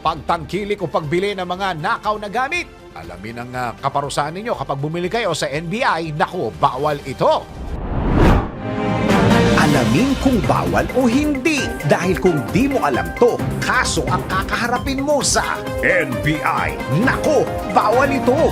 pagtangkilik o pagbili ng mga nakaw na gamit. Alamin ang ah, kaparusahan ninyo kapag bumili kayo sa NBI, naku, bawal ito. Alamin kung bawal o hindi. Dahil kung di mo alam to, kaso ang kakaharapin mo sa NBI. Nako, bawal ito.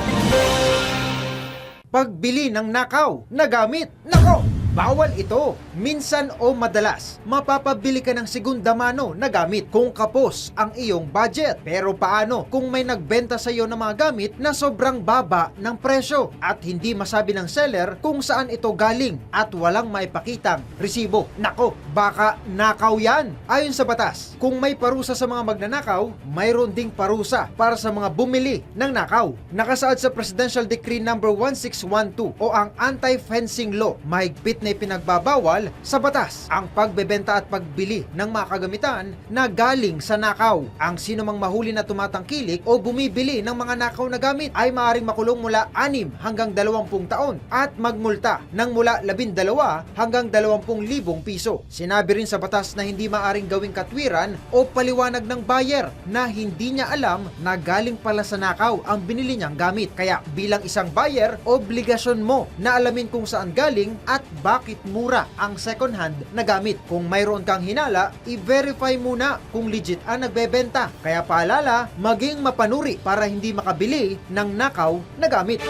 Pagbili ng nakaw na gamit. Nako! Bawal ito. Minsan o madalas, mapapabili ka ng segunda mano na gamit kung kapos ang iyong budget. Pero paano kung may nagbenta sa iyo ng mga gamit na sobrang baba ng presyo at hindi masabi ng seller kung saan ito galing at walang maipakitang resibo? Nako, baka nakaw yan. Ayon sa batas, kung may parusa sa mga magnanakaw, mayroon ding parusa para sa mga bumili ng nakaw. Nakasaad sa Presidential Decree number 1612 o ang Anti-Fencing Law, mahigpit na ipinagbabawal sa batas ang pagbebenta at pagbili ng mga kagamitan na galing sa nakaw. Ang sino mang mahuli na tumatangkilik o bumibili ng mga nakaw na gamit ay maaaring makulong mula 6 hanggang 20 taon at magmulta ng mula 12 hanggang 20,000 piso. Sinabi rin sa batas na hindi maaring gawing katwiran o paliwanag ng buyer na hindi niya alam na galing pala sa nakaw ang binili niyang gamit. Kaya bilang isang buyer, obligasyon mo na alamin kung saan galing at bakit mura ang second hand na gamit. Kung mayroon kang hinala, i-verify muna kung legit ang nagbebenta. Kaya paalala, maging mapanuri para hindi makabili ng nakaw na gamit.